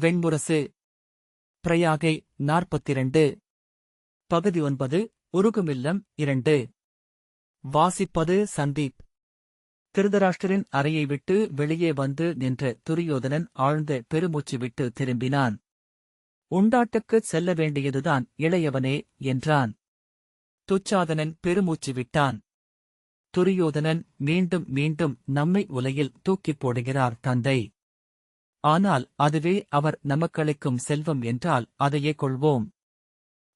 வெண்முரசு பிரயாகை நாற்பத்திரண்டு. பகுதி ஒன்பது உருகுமில்லம் இரண்டு. வாசிப்பது சந்தீப். திருதராஷ்டிரின் அறையை விட்டு வெளியே வந்து நின்ற துரியோதனன் ஆழ்ந்த பெருமூச்சு விட்டு திரும்பினான். உண்டாட்டுக்குச் செல்ல வேண்டியதுதான் இளையவனே என்றான். துச்சாதனன் பெருமூச்சு விட்டான். துரியோதனன் மீண்டும் மீண்டும் நம்மை உலையில் தூக்கிப் போடுகிறார் தந்தை. ஆனால் அதுவே அவர் நமக்களிக்கும் செல்வம் என்றால் அதையே கொள்வோம்.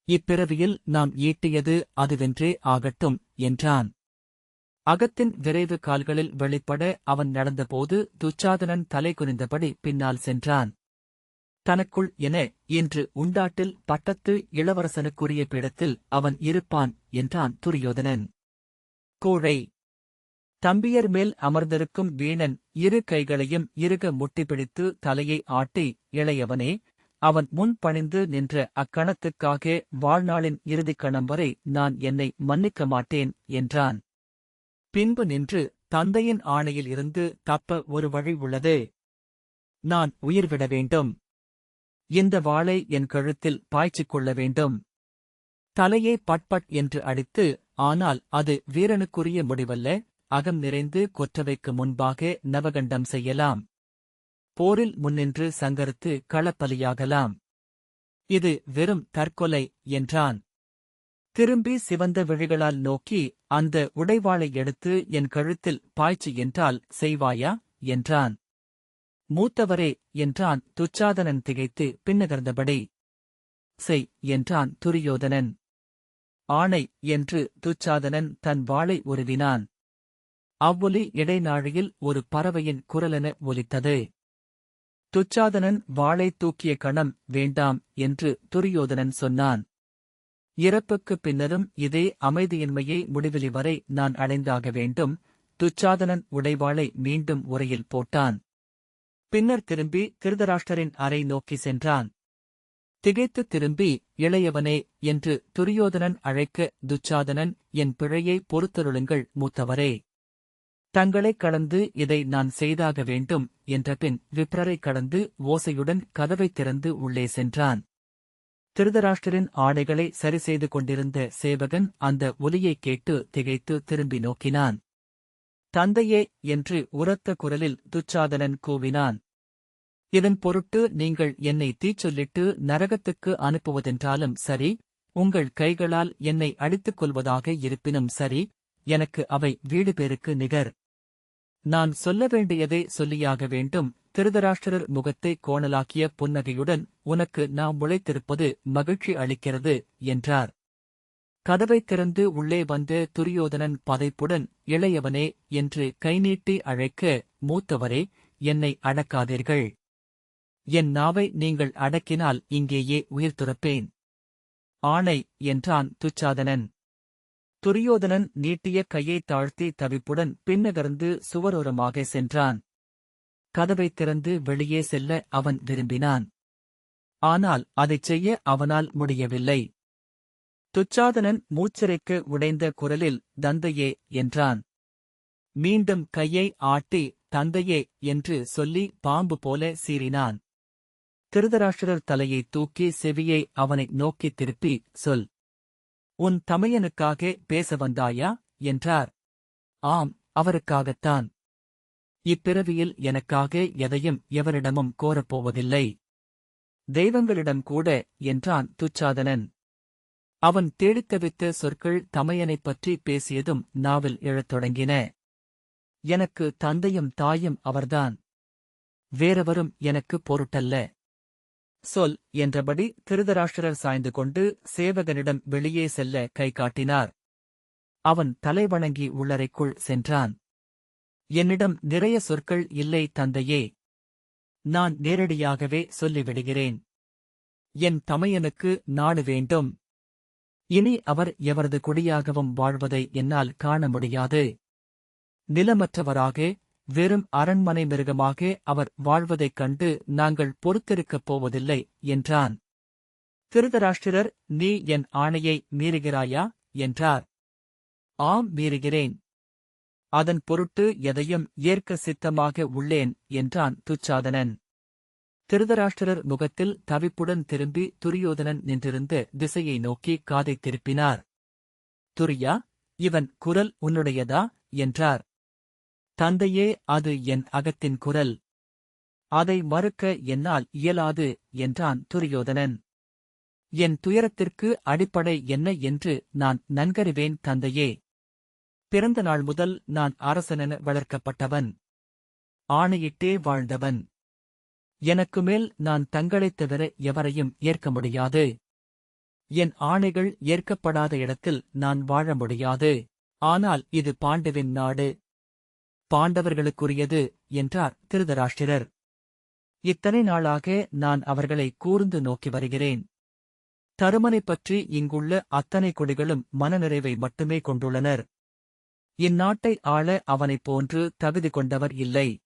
இப்பிறவியில் நாம் ஈட்டியது அதுவென்றே ஆகட்டும் என்றான். அகத்தின் விரைவு கால்களில் வெளிப்பட அவன் நடந்தபோது துச்சாதனன் தலை குனிந்தபடி பின்னால் சென்றான். தனக்குள் என இன்று உண்டாட்டில் பட்டத்து இளவரசனுக்குரிய பீடத்தில் அவன் இருப்பான் என்றான் துரியோதனன். கோழை! தம்பியர் மேல் அமர்ந்திருக்கும் வீணன் இரு கைகளையும் இறுக முட்டிப்பிடித்து தலையை ஆட்டி இளையவனே அவன் முன் பணிந்து நின்ற அக்கணத்துக்காக வாழ்நாளின் இறுதிக் கணம் வரை நான் என்னை மன்னிக்க மாட்டேன் என்றான். பின்பு நின்று தந்தையின் ஆணையில் இருந்து தப்ப ஒரு வழி உள்ளது. நான் உயிர்விட வேண்டும். இந்த வாளை என் கழுத்தில் பாய்ச்சிக் கொள்ள வேண்டும். தலையை பட்பட் என்று அடித்து ஆனால் அது வீரனுக்குரிய முடிவல்ல. அகம் நிறைந்து கொற்றவைக்கு முன்பாக நவகண்டம் செய்யலாம். போரில் முன்னின்று சங்கரித்து களப்பலியாகலாம். இது வெறும் தற்கொலை என்றான். திரும்பி சிவந்த விழிகளால் நோக்கி அந்த உடைவாளை எடுத்து என் கழுத்தில் பாய்ச்சி என்றால் செய்வாயா? என்றான். மூத்தவரே என்றான் துச்சாதனன் திகைத்து பின்னகர்ந்தபடி. செய் என்றான் துரியோதனன். ஆணை என்று துச்சாதனன் தன் வாளை உருவினான். அவ்வொலி இடைநாழியில் ஒரு பறவையின் குரலென ஒலித்தது. துச்சாதனன் வாளை தூக்கிய கணம் வேண்டாம் என்று துரியோதனன் சொன்னான். இறப்புக்குப் பின்னரும் இதே அமைதியின்மையை முடிவிலி வரை நான் அடைந்தாக வேண்டும். துச்சாதனன் உடைவாளை மீண்டும் உரையில் போட்டான். பின்னர் திரும்பி திருதராஷ்டரின் அறை நோக்கி சென்றான். திகைத்து திரும்பி இளையவனே என்று துரியோதனன் அழைக்க துச்சாதனன் என் பிழையை பொறுத்தருளுங்கள் மூத்தவரே. தங்களைக் கடந்து இதை நான் செய்தாக வேண்டும் என்றபின் விப்ரரை கடந்து ஓசையுடன் கதவைத் திறந்து உள்ளே சென்றான். திருதராஷ்டிரின் ஆடைகளை சரி செய்து கொண்டிருந்த சேவகன் அந்த ஒலியைக் கேட்டு திகைத்து திரும்பி நோக்கினான். தந்தையே என்று உரத்த குரலில் துச்சாதனன் கூவினான். இதன் பொருட்டு நீங்கள் என்னை தீச்சொல்லிட்டு நரகத்துக்கு அனுப்புவதென்றாலும் சரி உங்கள் கைகளால் என்னை அடித்துக் கொள்வதாக இருப்பினும் சரி எனக்கு அவை வீடு பேருக்கு நிகர். நான் சொல்ல வேண்டியதை சொல்லியாக வேண்டும். திருதராஷ்டிரர் முகத்தை கோணலாக்கிய புன்னகையுடன் உனக்கு நாம் உழைத்திருப்பது மகிழ்ச்சி அளிக்கிறது என்றார். கதவைத் திறந்து உள்ளே வந்த துரியோதனன் பதைப்புடன் இளையவனே என்று கைநீட்டி அழைக்க மூத்தவரே என்னை அடக்காதீர்கள். என் நாவை நீங்கள் அடக்கினால் இங்கேயே உயிர் துறப்பேன். ஆணை என்றான் துச்சாதனன். துரியோதனன் நீட்டிய கையை தாழ்த்தி தவிப்புடன் பின்னகர்ந்து சுவரோரமாக சென்றான். கதவைத் திறந்து வெளியே செல்ல அவன் விரும்பினான். ஆனால் அதைச் செய்ய அவனால் முடியவில்லை. துச்சாதனன் மூச்சரைக்கு உடைந்த குரலில் தந்தையே என்றான். மீண்டும் கையை ஆட்டி தந்தையே என்று சொல்லி பாம்பு போல சீறினான். திருதராஷ்டிரர் தலையை தூக்கி செவியை அவனை நோக்கித் திருப்பி சொல். உன் தமையனுக்காக பேச வந்தாயா? என்றார். ஆம் அவருக்காகத்தான். இப்பிறவியில் எனக்காக எதையும் எவரிடமும் கோரப்போவதில்லை தெய்வங்களிடம் கூட என்றான் துச்சாதனன். அவன் தேடித்தவித்த சொற்கள் தமையனைப் பற்றி பேசியதும் நாவில் எழத் தொடங்கின. எனக்கு தந்தையும் தாயும் அவர்தான். வேறவரும் எனக்கு பொருட்டல்ல. சொல் என்றபடி திருதராஷ்டிரர் சாய்ந்து கொண்டு சேவகனிடம் வெளியே செல்ல கை காட்டினார். அவன் தலைவணங்கி உள்ளறைக்குள் சென்றான். என்னிடம் நிறைய சொற்கள் இல்லை தந்தையே. நான் நேரடியாகவே சொல்லிவிடுகிறேன். என் தமையனுக்கு நாடு வேண்டும். இனி அவர் எவரது குடியாகவும் வாழ்வதை என்னால் காண முடியாது. நிலமற்றவராக வெறும் அரண்மனை மிருகமாக அவர் வாழ்வதைக் கண்டு நாங்கள் பொறுத்திருக்கப் போவதில்லை என்றான். திருதராஷ்டிரர் நீ என் ஆணையை மீறுகிறாயா? என்றார். ஆம் மீறுகிறேன். அதன் பொருட்டு எதையும் ஏற்க சித்தமாக உள்ளேன் என்றான் துச்சாதனன். திருதராஷ்டிரர் முகத்தில் தவிப்புடன் திரும்பி துரியோதனன் நின்றிருந்த திசையை நோக்கி காதைத் திருப்பினார். துரியா இவன் குரல் உன்னுடையதா? என்றார். தந்தையே அது என் அகத்தின் குரல். அதை மறுக்க என்னால் இயலாது என்றான் துரியோதனன். என் துயரத்திற்கு அடிப்படை என்ன என்று நான் நன்கறிவேன் தந்தையே. பிறந்த நாள் முதல் நான் அரசனென வளர்க்கப்பட்டவன். ஆணையிட்டே வாழ்ந்தவன். எனக்கு மேல் நான் தங்களைத் தவிர எவரையும் ஏற்க முடியாது. என் ஆணைகள் ஏற்கப்படாத இடத்தில் நான் வாழ முடியாது. ஆனால் இது பாண்டவின் நாடு. பாண்டவர்களுக்குரியது என்றார் திருதராஷ்டிரர். இத்தனை நாளாக நான் அவர்களை கூர்ந்து நோக்கி வருகிறேன். தருமனைப் பற்றி இங்குள்ள அத்தனை கொடிகளும் மனநிறைவை மட்டுமே கொண்டுள்ளனர். இந்நாட்டை ஆள அவனைப் போன்று தகுதி கொண்டவர் இல்லை.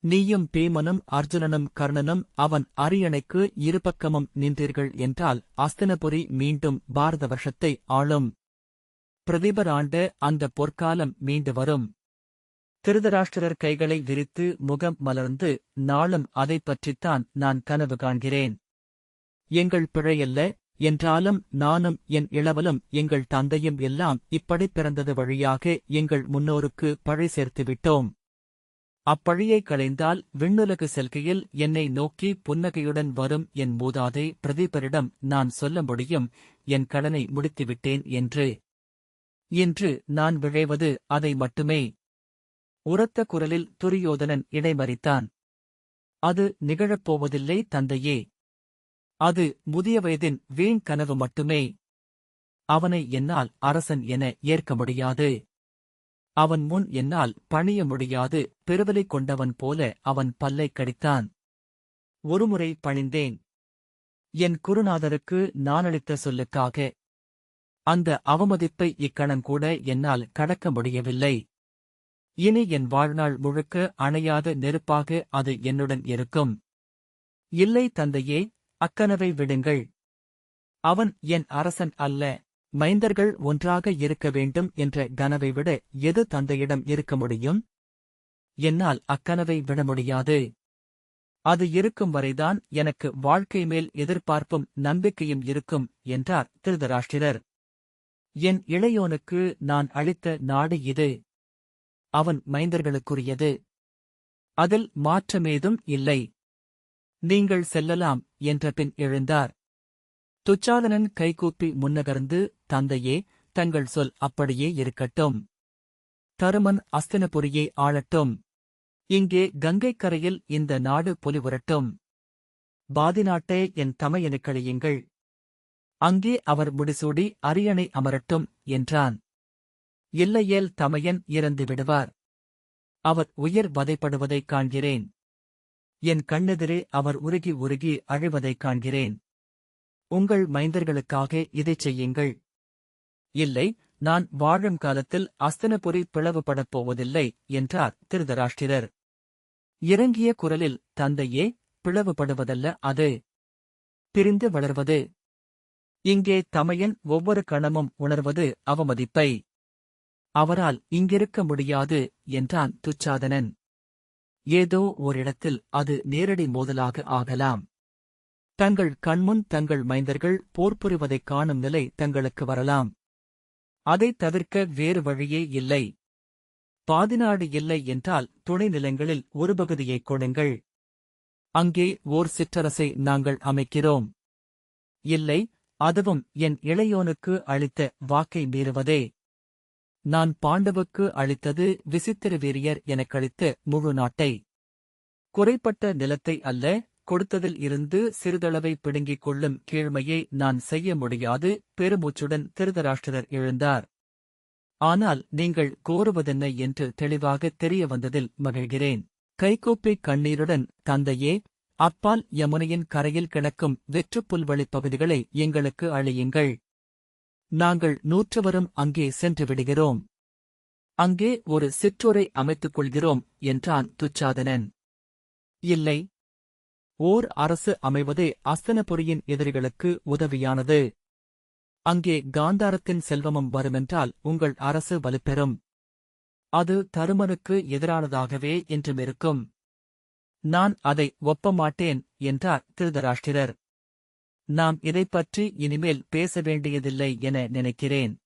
நீயும் பீமனும் அர்ஜுனனும் கர்ணனும் அவன் அரியணைக்கு இருபக்கமும் நின்றீர்கள் என்றால் அஸ்தினபுரி மீண்டும் பாரத வருஷத்தை ஆளும். பிரதிபராண்ட அந்த பொற்காலம் மீண்டு வரும். திருதராஷ்டிரர் கைகளை விரித்து முகம் மலர்ந்து நாளும் அதைப் பற்றித்தான் நான் கனவு காண்கிறேன். எங்கள் பிழையல்ல என்றாலும் நானும் என் இளவலும் எங்கள் தந்தையும் எல்லாம் இப்படி பிறந்தது வழியாக எங்கள் முன்னோருக்கு பழி சேர்த்துவிட்டோம் அப்பழியை களைந்தால் விண்ணுலகு செல்கையில் என்னை நோக்கி புன்னகையுடன் வரும் என் மூதாதை பிரதீபரிடம் நான் சொல்ல முடியும் என் கடனை முடித்துவிட்டேன் என்று. இன்று நான் விழைவது அதை மட்டுமே. உரத்த குரலில் துரியோதனன் இடைமறித்தான். அது நிகழப்போவதில்லை தந்தையே. அது முதிய வயதின் வீண் கனவு மட்டுமே. அவனை என்னால் அரசன் என ஏற்க முடியாது. அவன் முன் என்னால் பணிய முடியாது. பெருவலை கொண்டவன் போல அவன் பல்லை கடித்தான். ஒருமுறை பணிந்தேன். என் குருநாதருக்கு நானளித்த சொல்லுக்காக. அந்த அவமதிப்பை இக்கணங்கூட என்னால் கடக்க முடியவில்லை. இனி என் வாழ்நாள் முழுக்க அணையாத நெருப்பாக அது என்னுடன் இருக்கும். இல்லை தந்தையே அக்கனவை விடுங்கள். அவன் என் அரசன் அல்ல மைந்தர்கள் ஒன்றாக இருக்க வேண்டும் என்ற கனவை விட எது தந்தையிடம் இருக்க முடியும்? என்னால் அக்கனவை விட முடியாது. அது இருக்கும் வரைதான் எனக்கு வாழ்க்கை மேல் எதிர்பார்ப்பும் நம்பிக்கையும் இருக்கும் என்றார் திருதராஷ்டிரர். என் இளையோனுக்கு நான் அளித்த நாடு இது. அவன் மைந்தர்களுக்குரியது. அதில் மாற்றமேதும் இல்லை. நீங்கள் செல்லலாம் என்ற பின் எழுந்தார். துச்சாதனன் கைகூப்பி முன்னகர்ந்து தந்தையே தங்கள் சொல் அப்படியே இருக்கட்டும். தருமன் அஸ்தினபுரியை ஆளட்டும். இங்கே கங்கைக் கரையில் இந்த நாடு பொலிவுரட்டும் பாதி நாட்டே என் தமையனுக்களியுங்கள் அங்கே அவர் முடிசூடி அரியணை அமரட்டும் என்றான். இல்லையேல் தமையன் இறந்து விடுவார். அவர் உயிர் வதைப்படுவதைக் காண்கிறேன். என் கண்ணெதிரே அவர் உருகி உருகி அழிவதைக் காண்கிறேன். உங்கள் மைந்தர்களுக்காக இதைச் செய்யுங்கள். இல்லை நான் வாழும் காலத்தில் அஸ்தனபுரி பிளவுபடப் போவதில்லை என்றார் திருதராஷ்டிரர். இறங்கிய குரலில் தந்தையே பிளவுபடுவதல்ல அது. பிரிந்து வளர்வது. இங்கே தமையன் ஒவ்வொரு கணமும் உணர்வது அவமதிப்பை. அவரால் இங்கிருக்க முடியாது என்றான் துச்சாதனன். ஏதோ ஓரிடத்தில் அது நேரடி மோதலாக ஆகலாம். தங்கள் கண்முன் தங்கள் மைந்தர்கள் போர் புரிவதைக் காணும் நிலை தங்களுக்கு வரலாம். அதைத் தவிர்க்க வேறு வழியே இல்லை. பாதிநாடு இல்லை என்றால் துணை நிலங்களில் ஒரு பகுதியைக் கொடுங்கள். அங்கே ஓர் சிற்றரசை நாங்கள் அமைக்கிறோம். இல்லை அதுவும் என் இளையோனுக்கு அளித்த வாக்கை மீறுவதே. நான் பாண்டவுக்கு அளித்தது விசித்திர வீரியர் எனக்களித்த முழு நாட்டை. குறைப்பட்ட நிலத்தை அல்ல கொடுத்ததில் இருந்து சிறிதளவை பிடுங்கிக் கொள்ளும் கீழ்மையை நான் செய்ய முடியாது பெருமூச்சுடன் திருதராஷ்டிரர் எழுந்தார். ஆனால் நீங்கள் கோருவதென்ன? என்று தெளிவாக தெரிய வந்ததில் மகிழ்கிறேன். கைகோப்பி கண்ணீருடன் தந்தையே அப்பால் யமுனையின் கரையில் கிடக்கும் வெற்றுப் புல்வெளிப் பகுதிகளை எங்களுக்கு அழியுங்கள். நாங்கள் நூற்றுவரும் அங்கே சென்று விடுகிறோம். அங்கே ஒரு சிற்றோரை அமைத்துக் கொள்கிறோம் என்றான் துச்சாதனன். இல்லை. ஓர் அரசு அமைவதே அஸ்தனபுரியின் எதிரிகளுக்கு உதவியானது. அங்கே காந்தாரத்தின் செல்வமும் வருமென்றால் உங்கள் அரசு வலுப்பெறும். அது தருமனுக்கு எதிரானதாகவே என்றும் இருக்கும் நான் அதை ஒப்பமாட்டேன் என்றார் திருதராஷ்டிரர். நாம் இதைப் பற்றி இனிமேல் பேச வேண்டியதில்லை என நினைக்கிறேன்.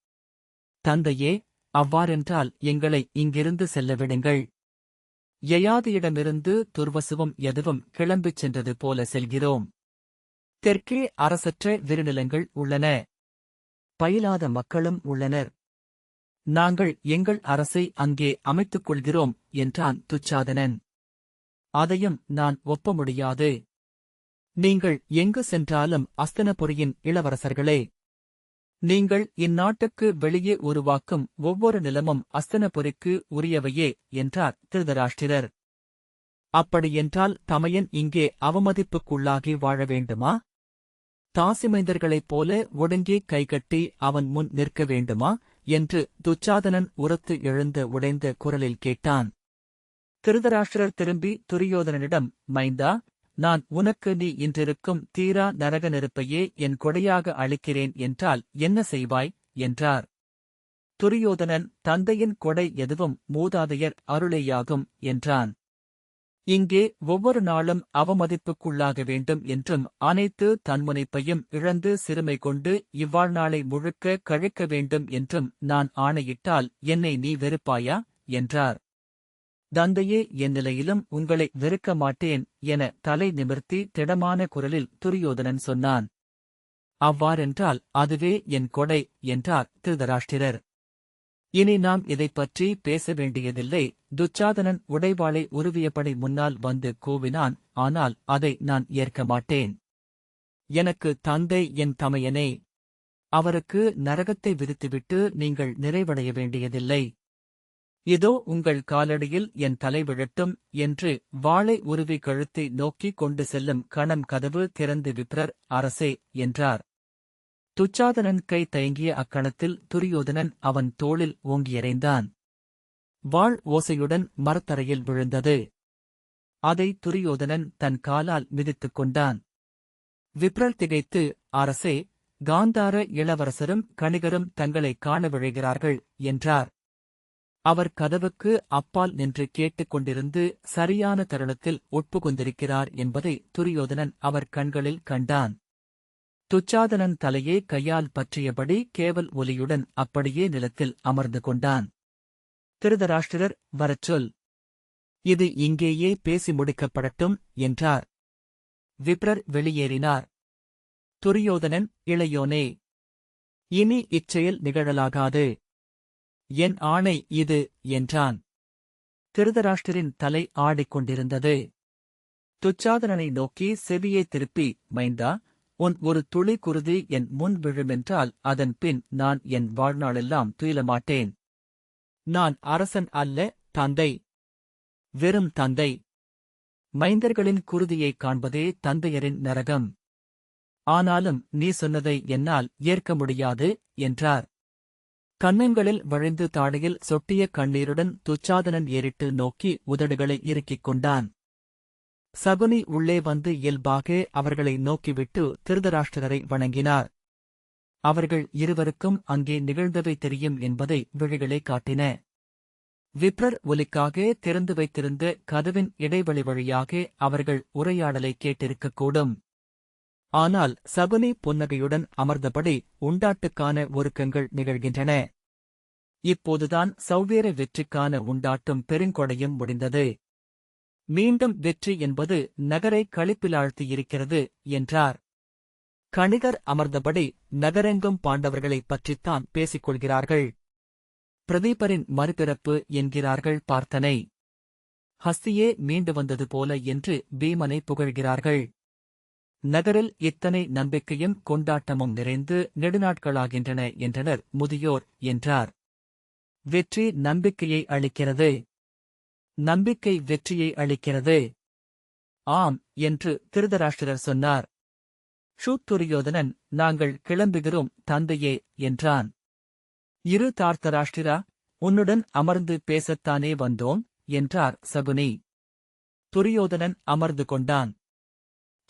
தந்தையே அவ்வாறென்றால் எங்களை இங்கிருந்து செல்ல விடுங்கள் யயாதியிடமிருந்து துர்வசுவம் எதுவும் கிளம்பிச் சென்றது போல செல்கிறோம். தெற்கே அரசற்ற விருநிலங்கள் உள்ளன. பயிலாத மக்களும் உள்ளனர். நாங்கள் எங்கள் அரசை அங்கே அமைத்துக் கொள்கிறோம் என்றான் துச்சாதனன். அதையும் நான் ஒப்ப முடியாது. நீங்கள் எங்கு சென்றாலும் அஸ்தனபுரியின் இளவரசர்களே. நீங்கள் இந்நாட்டுக்கு வெளியே உருவாக்கும் ஒவ்வொரு நிலமும் அஸ்தனபுரிக்கு உரியவையே என்றார் திருதராஷ்டிரர். அப்படியென்றால் தமையன் இங்கே அவமதிப்புக்குள்ளாகி வாழ வேண்டுமா? தாசிமைந்தர்களைப் போல ஒடுங்கி கைகட்டி அவன் முன் நிற்க வேண்டுமா? என்று துச்சாதனன் உரத்து எழுந்த உடைந்த குரலில் கேட்டான். திருதராஷ்டிரர் திரும்பி துரியோதனனிடம் மைந்தா நான் உனக்கு நீ இன்றிருக்கும் தீரா நரக நெருப்பையே என் கொடையாக அளிக்கிறேன் என்றால் என்ன செய்வாய்? என்றார். துரியோதனன் தந்தையின் கொடை எதுவும் மூதாதையர் அருளேயாகும் என்றான். இங்கே ஒவ்வொரு நாளும் அவமதிப்புக்குள்ளாக வேண்டும் என்றும் அனைத்து தன்முனைப்பையும் இழந்து சிறுமை கொண்டு இவ்வாழ்நாளை முழுக்க கழிக்க வேண்டும் என்றும் நான் ஆணையிட்டால் என்னை நீ வெறுப்பாயா? என்றார். தந்தையே என் நிலையிலும் உங்களை வெறுக்க மாட்டேன் என தலை நிமிர்த்தி திடமான குரலில் துரியோதனன் சொன்னான். அவ்வாறென்றால் அதுவே என் கொடை என்றார் திருதராஷ்டிரர். இனி நாம் இதைப் பற்றி பேச வேண்டியதில்லை. துச்சாதனன் உடைவாளை உருவியபடி முன்னால் வந்து கூவினான். ஆனால் அதை நான் ஏற்க மாட்டேன். எனக்கு தந்தை என் தமையனே. அவருக்கு நரகத்தை விதித்துவிட்டு நீங்கள் நிறைவடைய வேண்டியதில்லை. இதோ உங்கள் காலடியில் என் தலை விழட்டும் என்று வாளை உருவி கழுத்தை நோக்கிக் கொண்டு செல்லும் கணம் கதவு திறந்து விப்ரர் அரசே என்றார். துச்சாதனன் கை தயங்கிய அக்கணத்தில் துரியோதனன் அவன் தோளில் ஓங்கியறைந்தான். வாழ் ஓசையுடன் மரத்தரையில் விழுந்தது. அதை துரியோதனன் தன் காலால் மிதித்துக் கொண்டான். விப்ரல் திகைத்து அரசே காந்தார இளவரசரும் கணிகரும் தங்களை காண விழைகிறார்கள் என்றார். அவர் கதவுக்கு அப்பால் நின்று கேட்டுக் கொண்டிருந்து சரியான தருணத்தில் உட்புகுந்திருக்கிறார் என்பதை துரியோதனன் அவர் கண்களில் கண்டான். துச்சாதனன் தலையே கையால் பற்றியபடி கேவல் ஒலியுடன் அப்படியே நிலத்தில் அமர்ந்து கொண்டான். திருதராஷ்டிரர் வரச்சொல் இது இங்கேயே பேசி முடிக்கப்படட்டும் என்றார். விப்ரர் வெளியேறினார். துரியோதனன் இளையோனே இனி இச்செயல் நிகழலாகாது. என் ஆணை இது என்றான். திருதராஷ்டிரின் தலை ஆடிக்கொண்டிருந்தது துச்சாதனனை நோக்கி செவியை திருப்பி மைந்தா உன் ஒரு துளி குருதி என் முன் விழுமென்றால் அதன் பின் நான் என் வாழ்நாளெல்லாம் துயிலமாட்டேன். நான் அரசன் அல்ல தந்தை. வெறும் தந்தை. மைந்தர்களின் குருதியைக் காண்பதே தந்தையரின் நரகம். ஆனாலும் நீ சொன்னதை என்னால் ஏற்க முடியாது என்றார். கன்னங்களில் வழிந்து தாடையில் சொட்டிய கண்ணீருடன் துச்சாதனன் ஏறிட்டு நோக்கி உதடுகளை இறுக்கிக் கொண்டான். சகுனி உள்ளே வந்து இயல்பாக அவர்களை நோக்கிவிட்டு திருதராஷ்டிரரை வணங்கினார். அவர்கள் இருவருக்கும் அங்கே நிகழ்ந்தவை தெரியும் என்பதை விழிகளே காட்டின. விப்ரர் ஒலிக்காக திறந்து வைத்திருந்த கதவின் இடைவெளி வழியாக அவர்கள் உரையாடலை கேட்டிருக்கக்கூடும். ஆனால் சகுனி புன்னகையுடன் அமர்ந்தபடி உண்டாட்டுக்கான ஒருக்கங்கள் நிகழ்கின்றன. இப்போதுதான் சௌவேர வெற்றிக்கான உண்டாட்டும் பெருங்கொடையும் முடிந்தது. மீண்டும் வெற்றி என்பது நகரை களிப்பிலாழ்த்தியிருக்கிறது என்றார். கணிகர் அமர்ந்தபடி நகரெங்கும் பாண்டவர்களைப் பற்றித்தான் பேசிக் கொள்கிறார்கள் பிரதீபரின் மறுபிறப்பு என்கிறார்கள் பார்த்தனை. ஹஸ்தியே மீண்டு வந்தது போல என்று பீமனை புகழ்கிறார்கள். நகரில் இத்தனை நம்பிக்கையும் கொண்டாட்டமும் நிறைந்து நெடுநாட்களாகின்றன என்றனர் முதியோர் என்றார். வெற்றி நம்பிக்கையை அளிக்கிறது. நம்பிக்கை வெற்றியை அளிக்கிறது. ஆம் என்று திருதராஷ்டிரர் சொன்னார். ஷூத்துரியோதனன் நாங்கள் கிளம்புகிறோம் தந்தையே என்றான். இரு தார்த்தராஷ்டிரா உன்னுடன் அமர்ந்து பேசத்தானே வந்தோம் என்றார் சகுனி. துரியோதனன் அமர்ந்து கொண்டான்.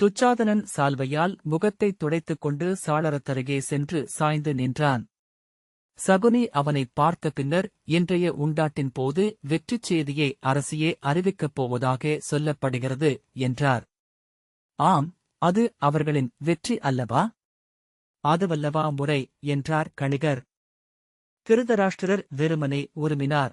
துச்சாதனன் சால்வையால் முகத்தை துடைத்துக் கொண்டு சாளரத்தருகே சென்று சாய்ந்து நின்றான். சகுனி அவனைப் பார்த்த பின்னர் இன்றைய உண்டாட்டின் போது வெற்றிச் செய்தியை அரசியே அறிவிக்கப் போவதாக சொல்லப்படுகிறது என்றார். ஆம் அது அவர்களின் வெற்றி அல்லவா? அதுவல்லவா முறை என்றார் கணிகர். திருதராஷ்டிரர் வெறுமனே உருமினார்.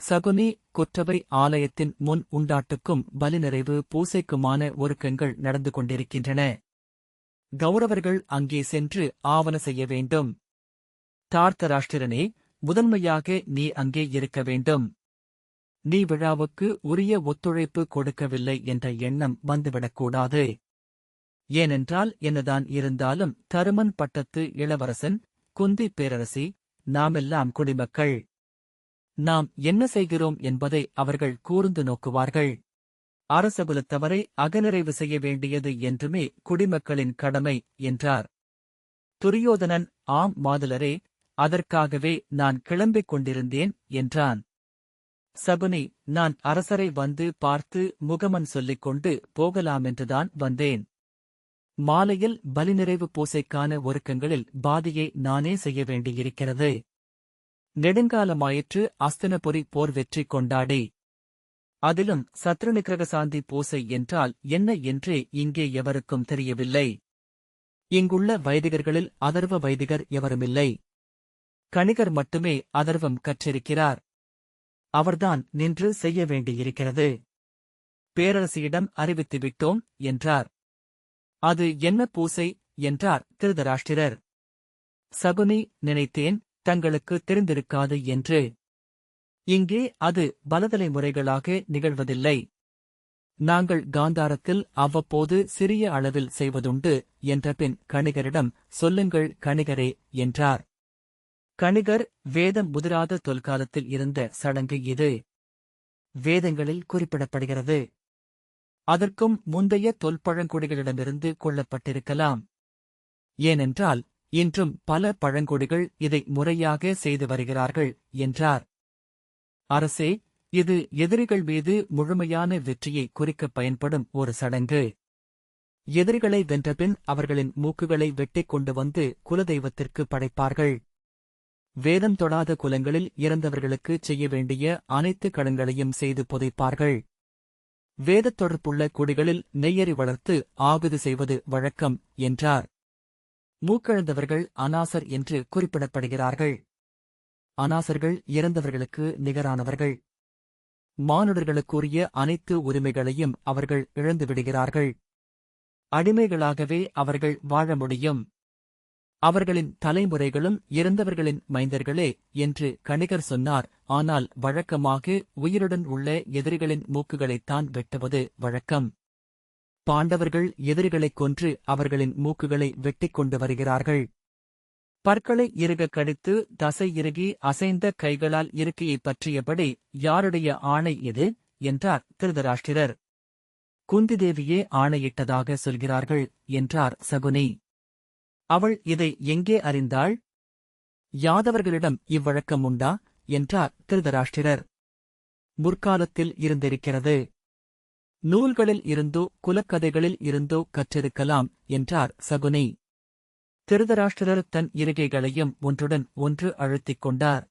சகுனி குற்றவை ஆலயத்தின் முன் உண்டாட்டுக்கும் பலிநிறைவு பூசைக்குமான ஒருக்கங்கள் நடந்து கொண்டிருக்கின்றன. கௌரவர்கள் அங்கே சென்று ஆவண செய்ய வேண்டும். தார்த்தராஷ்டிரனே முதன்மையாக நீ அங்கே இருக்க வேண்டும். நீ விழாவுக்கு உரிய ஒத்துழைப்பு கொடுக்கவில்லை என்ற எண்ணம் வந்துவிடக்கூடாது. ஏனென்றால் என்னதான் இருந்தாலும் தருமன் பட்டத்து இளவரசன் குந்தி பேரரசி நாமெல்லாம் குடிமக்கள். நாம் என்ன செய்கிறோம் என்பதை அவர்கள் கூர்ந்து நோக்குவார்கள். அரசகுலத்தவரை அகநிறைவு செய்ய வேண்டியது என்றுமே குடிமக்களின் கடமை என்றார். துரியோதனன் ஆம் மாதுலரே அதற்காகவே நான் கிளம்பிக் கொண்டிருந்தேன் என்றான். சகுனி நான் அரசரை வந்து பார்த்து முகமன் சொல்லிக் கொண்டு போகலாமென்றுதான் வந்தேன். மாலையில் பலிநிறைவு பூசைக்கான ஒருக்கங்களில் பாதியை நானே செய்ய வேண்டியிருக்கிறது. நெடுங்காலமாயிற்று அஸ்தனபுரி போர் வெற்றி கொண்டாடி. அதிலும் சத்ருநிகிரக சாந்தி பூசை என்றால் என்ன என்றே இங்கே எவருக்கும் தெரியவில்லை. இங்குள்ள வைதிகர்களில் அதர்வ வைதிகர் எவருமில்லை. கணிகர் மட்டுமே அதர்வம் கற்றிருக்கிறார். அவர்தான் நின்று செய்ய வேண்டியிருக்கிறது. பேரரசியிடம் அறிவித்துவிட்டோம் என்றார். அது என்ன பூசை என்றார் திருதராஷ்டிரர். சகுனி நினைத்தேன் தங்களுக்கு தெரிந்திருக்காது என்று. இங்கே அது பலதலை முறைகளாக நிகழ்வதில்லை. நாங்கள் காந்தாரத்தில் அவ்வப்போது சிறிய அளவில் செய்வதுண்டு என்றபின் கணிகரிடம் சொல்லுங்கள் கணிகரே என்றார். கணிகர் வேதம் முதிராத தொல்காலத்தில் இருந்த சடங்கு இது. வேதங்களில் குறிப்பிடப்படுகிறது. அதற்கும் முந்தைய தொல்பழங்குடிகளிடமிருந்து கொள்ளப்பட்டிருக்கலாம் ஏனென்றால் இன்றும் பல பழங்குடிகள் இதை முறையாக செய்து வருகிறார்கள் என்றார். அரசே இது எதிரிகள் மீது முழுமையான வெற்றியை குறிக்கப் பயன்படும் ஒரு சடங்கு. எதிரிகளை வென்றபின் அவர்களின் மூக்குகளை வெட்டிக் கொண்டு வந்து குலதெய்வத்திற்கு படைப்பார்கள். வேதம் தொடாத குலங்களில் இறந்தவர்களுக்கு செய்ய வேண்டிய அனைத்து கடன்களையும் செய்து புதைப்பார்கள். வேதத் தொடர்புள்ள குடிகளில் நெய்யறி வளர்த்து ஆகுது செய்வது வழக்கம் என்றார். மூக்கழந்தவர்கள் அனாசர் என்று குறிப்பிடப்படுகிறார்கள். அனாசர்கள் இறந்தவர்களுக்கு நிகரானவர்கள். மானுடர்களுக்குரிய அனைத்து உரிமைகளையும் அவர்கள் இழந்துவிடுகிறார்கள். அடிமைகளாகவே அவர்கள் வாழ முடியும். அவர்களின் தலைமுறைகளும் இறந்தவர்களின் மைந்தர்களே என்று கணிகர் சொன்னார். ஆனால் வழக்கமாக உயிருடன் உள்ள எதிரிகளின் மூக்குகளைத்தான் வெட்டுவது வழக்கம். பாண்டவர்கள் எதிரிகளைக் கொன்று அவர்களின் மூக்குகளை வெட்டிக் கொண்டு வருகிறார்கள். பற்களை இறுக கடித்து தசை இறுகி அசைந்த கைகளால் இருக்கையைப் பற்றியபடி யாருடைய ஆணை இது என்றார் திருதராஷ்டிரர். குந்திதேவியே ஆணையிட்டதாக சொல்கிறார்கள் என்றார் சகுனி. அவள் இதை எங்கே அறிந்தாள்? யாதவர்களிடம் இவ்வழக்கம் உண்டா? என்றார் திருதராஷ்டிரர். முற்காலத்தில் இருந்திருக்கிறது. நூல்களில் இருந்தோ குலக்கதைகளில் இருந்தோ கற்றிருக்கலாம் என்றார் சகுனி. திருதராஷ்டிரர் தன் இருகைகளையும் ஒன்றுடன் ஒன்று அழுத்திக் கொண்டார்.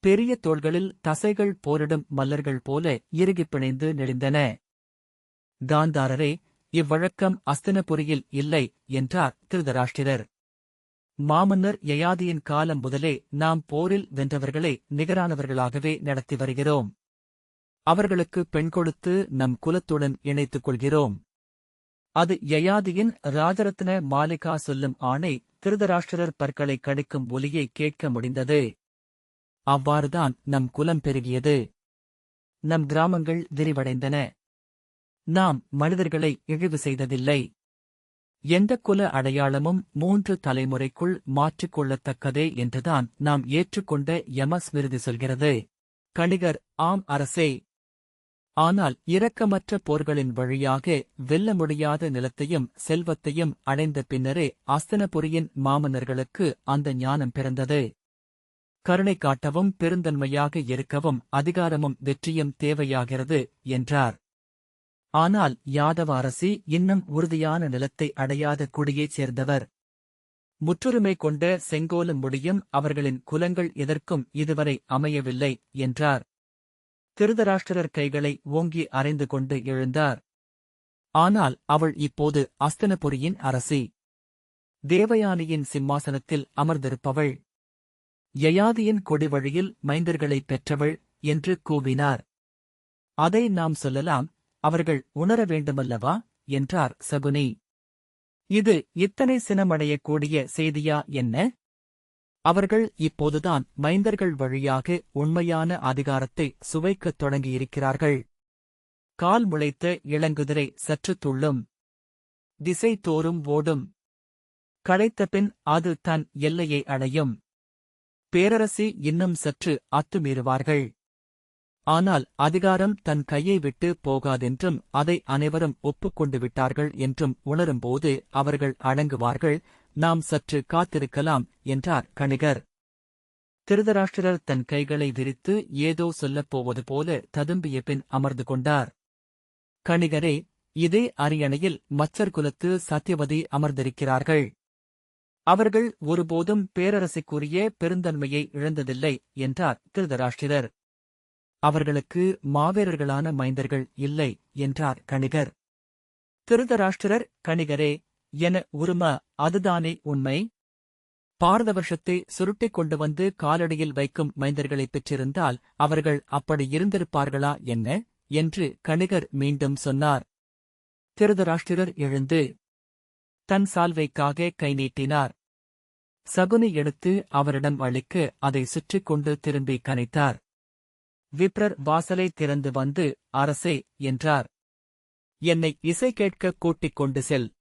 பெரிய தோள்களில் தசைகள் போரிடும் மல்லர்கள் போல இறுகிப் பிணைந்து நெளிந்தன. காந்தாரரே இவ்வழக்கம் அஸ்தினபுரியில் இல்லை என்றார் திருதராஷ்டிரர். மாமன்னர் யயாதியின் காலம் முதலே நாம் போரில் வென்றவர்களை நிகரானவர்களாகவே நடத்தி வருகிறோம். அவர்களுக்கு பெண் கொடுத்து நம் குலத்துடன் இணைத்துக் கொள்கிறோம் அது யயாதியின் ராஜரத்ன மாலிகா சொல்லும் ஆணை திருதராஷ்டிரர் பற்களை கடிக்கும் ஒலியை கேட்க முடிந்தது. அவ்வாறுதான் நம் குலம் பெருகியது. நம் கிராமங்கள் விரிவடைந்தன. நாம் மனிதர்களை இழிவு செய்ததில்லை. எந்த குல அடையாளமும் மூன்று தலைமுறைக்குள் மாற்றிக்கொள்ளத்தக்கதே என்றுதான் நாம் ஏற்றுக்கொண்ட யமஸ்மிருதி சொல்கிறது. கணிகர் ஆம் அரசே ஆனால் இரக்கமற்ற போர்களின் வழியாக வெல்ல முடியாத நிலத்தையும் செல்வத்தையும் அடைந்த பின்னரே அஸ்தனபுரியின் மாமன்னர்களுக்கு அந்த ஞானம் பிறந்தது. கருணை காட்டவும் பெருந்தன்மையாக இருக்கவும் அதிகாரமும் வெற்றியும் தேவையாகிறது என்றார். ஆனால் யாதவ அரசி இன்னும் உறுதியான நிலத்தை அடையாத குடியைச் சேர்ந்தவர். முற்றுரிமை கொண்ட செங்கோலும் முடியும் அவர்களின் குலங்கள் எதற்கும் இதுவரை அமையவில்லை என்றார். திருதராஷ்டிரர் கைகளை ஓங்கி அறைந்து கொண்டு எழுந்தார். ஆனால் அவள் இப்போது அஸ்தனபுரியின் அரசி. தேவயானியின் சிம்மாசனத்தில் அமர்ந்திருப்பவள். யயாதியின் கொடிவழியில் மைந்தர்களைப் பெற்றவள் என்று கூவினார். அதை நாம் சொல்லலாம் அவர்கள் உணர வேண்டுமல்லவா? என்றார் சகுனி. இது இத்தனை சினமடையக்கூடிய செய்தியா என்ன? அவர்கள் இப்போதுதான் மைந்தர்கள் வழியாக உண்மையான அதிகாரத்தை சுவைக்கத் தொடங்கியிருக்கிறார்கள். கால் முளைத்த இளங்குதிரை சற்று துள்ளும். திசை தோறும் ஓடும். களைத்தபின் அது தன் எல்லையை அடையும். பேரரசி இன்னும் சற்று அத்துமீறுவார்கள் ஆனால் அதிகாரம் தன் கையை விட்டு போகாதென்றும் அதை அனைவரும் ஒப்புக்கொண்டு விட்டார்கள் என்றும் உணரும்போது அவர்கள் அடங்குவார்கள். நாம் சற்று காத்திருக்கலாம் என்றார் கணிகர். திருதராஷ்டிரர் தன் கைகளை விரித்து ஏதோ சொல்லப் போவது போல ததும்பிய பின் அமர்ந்து கொண்டார். கணிகரே இதே அரியணையில் மச்சர் குலத்து சத்யவதி அமர்ந்திருக்கிறார்கள். அவர்கள் ஒருபோதும் பேரரசுக்குரிய பெருந்தன்மையை இழந்ததில்லை என்றார் திருதராஷ்டிரர். அவர்களுக்கு மாவீரர்களான மைந்தர்கள் இல்லை என்றார் கணிகர். திருதராஷ்டிரர் கணிகரே என உரும அதுதானே உண்மை? பாரத வருஷத்தை சுருட்டிக் கொண்டு வந்து காலடியில் வைக்கும் மைந்தர்களைப் பெற்றிருந்தால் அவர்கள் அப்படி இருந்திருப்பார்களா என்ன? என்று கணிகர் மீண்டும் சொன்னார். திருதராஷ்டிரர் எழுந்து தன் சால்வைக்காக கை நீட்டினார். சகுனி எடுத்து அவரிடம் அளிக்க அதை சுற்றிக் கொண்டு திரும்பி கனைத்தார் விப்ரர் வாசலை திறந்து வந்து அரசே என்றார். என்னை இசை கேட்க கூட்டிக் கொண்டு செல்.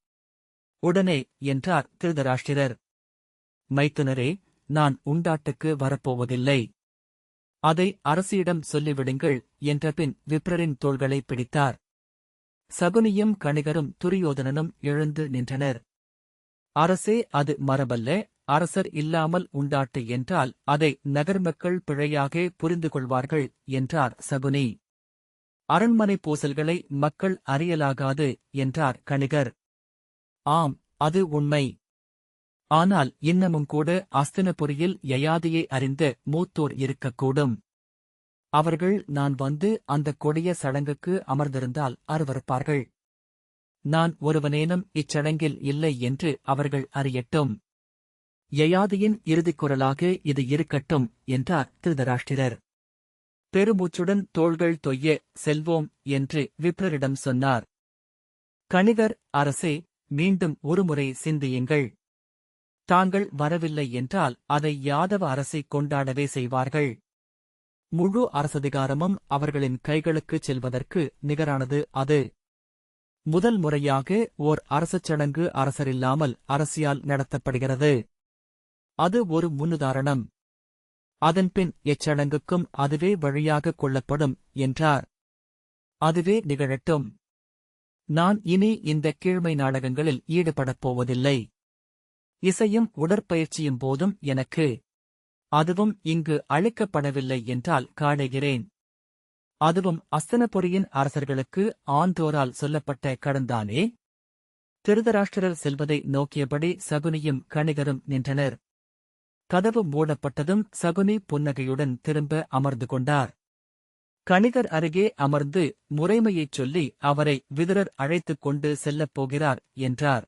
உடனே என்றார் திருதராஷ்டிரர் மைத்துனரே நான் உண்டாட்டுக்கு வரப்போவதில்லை. அதை அரசியிடம் சொல்லிவிடுங்கள் என்றபின் விப்ரரின் தோள்களை பிடித்தார். சகுனியும் கணிகரும் துரியோதனனும் எழுந்து நின்றனர். அரசே அது மரபல்ல அரசர் இல்லாமல் உண்டாட்டு என்றால் அதை நகர் மக்கள் பிழையாக புரிந்து கொள்வார்கள் என்றார் சகுனி. அரண்மனை பூசல்களை மக்கள் அறியலாகாது என்றார் கணிகர். ஆம் அது உண்மை. ஆனால் இன்னமும் கூட அஸ்தினபுரியில் யயாதியை அறிந்த மூத்தோர் இருக்கக்கூடும். அவர்கள் நான் வந்து அந்த கொடிய சடங்குக்கு அமர்ந்திருந்தால் அருவறுப்பார்கள் நான் ஒருவனேனும் இச்சடங்கில் இல்லை என்று அவர்கள் அறியட்டும். யயாதியின் இறுதிக் குரலாக இது இருக்கட்டும் என்றார் திருதராஷ்டிரர். பெருமூச்சுடன் தோள்கள் தொய்ய செல்வோம் என்று விப்ரரிடம் சொன்னார். கணிகர் அரசே மீண்டும் ஒருமுறை சிந்தியுங்கள். தாங்கள் வரவில்லை என்றால் அதை யாதவ அரசை கொண்டாடவே செய்வார்கள். முழு அரசதிகாரமும் அவர்களின் கைகளுக்குச் செல்வதற்கு நிகரானது அது. முதல் முறையாக ஓர் அரசச் சடங்கு அரசரில்லாமல் அரசியால் நடத்தப்படுகிறது. அது ஒரு முன்னுதாரணம். அதன்பின் எச்சடங்குக்கும் அதுவே வழியாகக் கொள்ளப்படும் என்றார். அதுவே நிகழட்டும். நான் இனி இந்த கீழ்மை நாடகங்களில் ஈடுபடப் போவதில்லை. இசையும் உடற்பயிற்சியும் போதும் எனக்கு. அதுவும் இங்கு அழைக்கப்படவில்லை என்றால் காடுகிறேன். அதுவும் அஸ்தனபுரியின் அரசர்களுக்கு ஆந்தோரால் சொல்லப்பட்ட கடந்தானே? திருதராஷ்டிரர் செல்வதை நோக்கியபடி சகுனியும் கணிகரும் நின்றனர். கதவு மூடப்பட்டதும் சகுனி புன்னகையுடன் திரும்ப அமர்ந்து கொண்டார். கணிகர் அருகே அமர்ந்து முறைமையைச் சொல்லி அவரை விதுரர் அழைத்துக் கொண்டு செல்லப் போகிறார் என்றார்.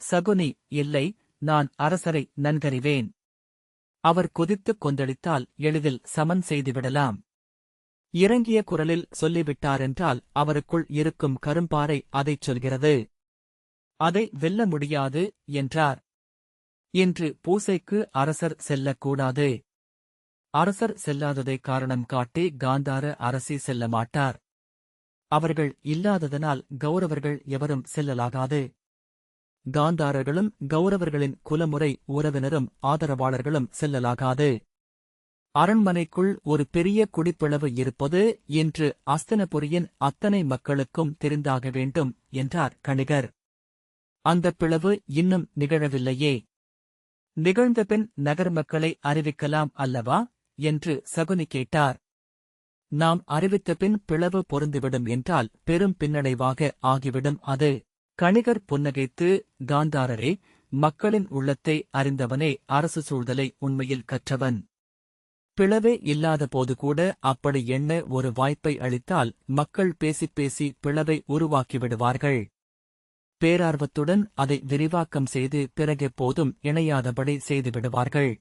சகுனி இல்லை நான் அரசரை நன்கறிவேன். அவர் கொதித்துக் கொந்தளித்தால் எளிதில் சமன் செய்துவிடலாம் இறங்கிய குரலில் சொல்லிவிட்டாரென்றால் அவருக்குள் இருக்கும் கரும்பாறை அதைச் சொல்கிறது. அதை வெல்ல முடியாது என்றார். இன்று பூசைக்கு அரசர் செல்லக்கூடாது. அரசர் செல்லாததை காரணம் காட்டி காந்தார அரசி செல்ல மாட்டார். அவர்கள் இல்லாததனால் கௌரவர்கள் எவரும் செல்லலாகாது. காந்தாரர்களும் கௌரவர்களின் குலமுறை உறவினரும் ஆதரவாளர்களும் செல்லலாகாது. அரண்மனைக்குள் ஒரு பெரிய குடிப்பிளவு இருப்பது இன்று அஸ்தனபுரியின் அத்தனை மக்களுக்கும் தெரிந்தாக வேண்டும் என்றார் கணிகர். அந்தப் பிளவு இன்னும் நிகழவில்லையே. நிகழ்ந்தபின் நகர் மக்களை அறிவிக்கலாம் அல்லவா? என்று சகுனி கேட்டார். நாம் அறிவித்தபின் பிளவு பொருந்துவிடும் என்றால் பெரும் பின்னடைவாக ஆகிவிடும் அது. கணிகர் புன்னகைத்து காந்தாரரே மக்களின் உள்ளத்தை அறிந்தவனே அரசு சூழ்தலை உண்மையில் கற்றவன். பிளவே இல்லாத போது கூட அப்படி எண்ண ஒரு வாய்ப்பை அளித்தால் மக்கள் பேசிப் பேசி பிளவை உருவாக்கிவிடுவார்கள். பேரார்வத்துடன் அதை விரிவாக்கம் செய்து பிறகெப்போதும் இணையாதபடி செய்துவிடுவார்கள்.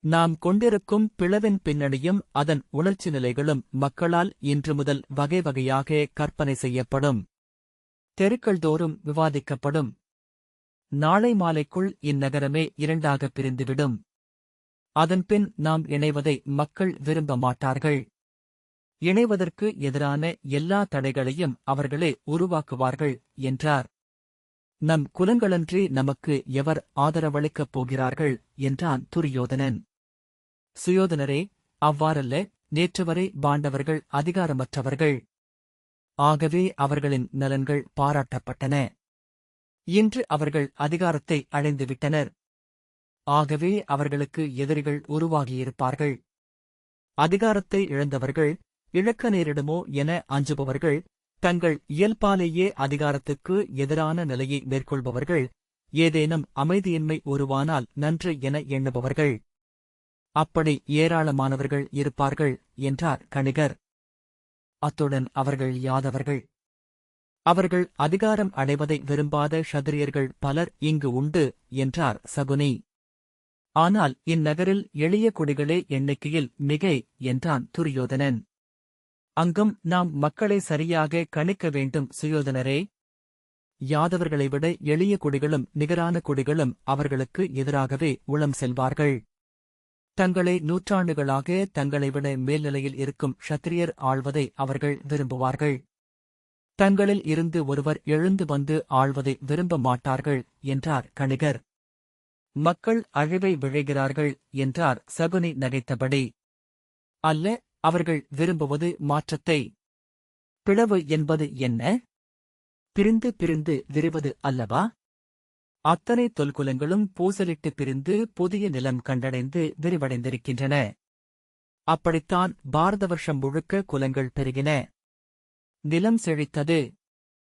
நாம் கொண்டிருக்கும் பிளவின் பின்னணியும் அதன் உணர்ச்சி நிலைகளும் மக்களால் இன்று முதல் வகை வகையாக கற்பனை செய்யப்படும். தெருக்கள் தோறும் விவாதிக்கப்படும். நாளை மாலைக்குள் இந்நகரமே இரண்டாகப் பிரிந்துவிடும். அதன்பின் நாம் இணைவதை மக்கள் விரும்ப மாட்டார்கள். இணைவதற்கு எதிரான எல்லா தடைகளையும் அவர்களே உருவாக்குவார்கள் என்றார். நம் குலங்களன்றி நமக்கு எவர் ஆதரவளிக்கப் போகிறார்கள் என்றான் துரியோதனன். சுயோதனரே அவ்வாறல்ல நேற்றுவரை பாண்டவர்கள் அதிகாரமற்றவர்கள். ஆகவே அவர்களின் நலன்கள் பாராட்டப்பட்டன. இன்று அவர்கள் அதிகாரத்தை அடைந்துவிட்டனர். ஆகவே அவர்களுக்கு எதிரிகள் உருவாகியிருப்பார்கள். அதிகாரத்தை இழந்தவர்கள் இழக்க நேரிடுமோ என அஞ்சுபவர்கள் தங்கள் இயல்பாலேயே அதிகாரத்துக்கு எதிரான நிலையை மேற்கொள்பவர்கள் ஏதேனும் அமைதியின்மை உருவானால் நன்று என எண்ணுபவர்கள். அப்படி ஏராளமானவர்கள் இருப்பார்கள் என்றார் கணிகர். அத்துடன் அவர்கள் யாதவர்கள். அவர்கள் அதிகாரம் அடைவதை விரும்பாத ஷதிரியர்கள் பலர் இங்கு உண்டு என்றார் சகுனி. ஆனால் இந்நகரில் எளிய குடிகளே எண்ணிக்கையில் மிகை என்றான் துரியோதனன். அங்கும் நாம் மக்களை சரியாக கணிக்க வேண்டும் சுயோதனரே. யாதவர்களை விட எளிய குடிகளும் நிகரான குடிகளும் அவர்களுக்கு எதிராகவே உளம் செல்வார்கள். தங்களை நூற்றாண்டுகளாக தங்களை விட மேல்நிலையில் இருக்கும் ஷத்திரியர் ஆழ்வதை அவர்கள் விரும்புவார்கள். தங்களில் இருந்து ஒருவர் எழுந்து வந்து ஆள்வதை விரும்ப மாட்டார்கள் என்றார் கணிகர். மக்கள் அழிவை விழைகிறார்கள் என்றார் சகுனி நகைத்தபடி. அல்ல அவர்கள் விரும்புவது மாற்றத்தை. பிளவு என்பது என்ன? பிரிந்து பிரிந்து விரிவது அல்லவா? அத்தனை தொல்குலங்களும் பூசலிட்டு பிரிந்து புதிய நிலம் கண்டடைந்து விரிவடைந்திருக்கின்றன. அப்படித்தான் பாரத வருஷம் முழுக்க குலங்கள் பெருகின. நிலம் செழித்தது.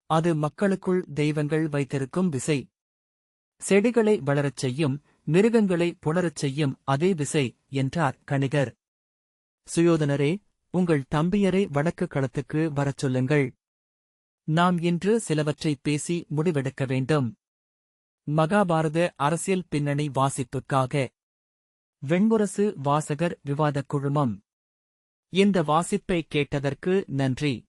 அது மக்களுக்குள் தெய்வங்கள் வைத்திருக்கும் விசை. செடிகளை வளரச் செய்யும் மிருகங்களை புணரச் செய்யும் அதே விசை என்றார் கணிகர். சுயோதனரே உங்கள் தம்பியரை வடக்கு களத்துக்கு வரச் சொல்லுங்கள். நாம் இன்று சிலவற்றை பேசி முடிவெடுக்க வேண்டும். மகாபாரத அரசியல் பின்னணி வாசிப்புக்காக. வெண்முரசு வாசகர் விவாதக் குழுமம். இந்த வாசிப்பை கேட்டதற்கு நன்றி.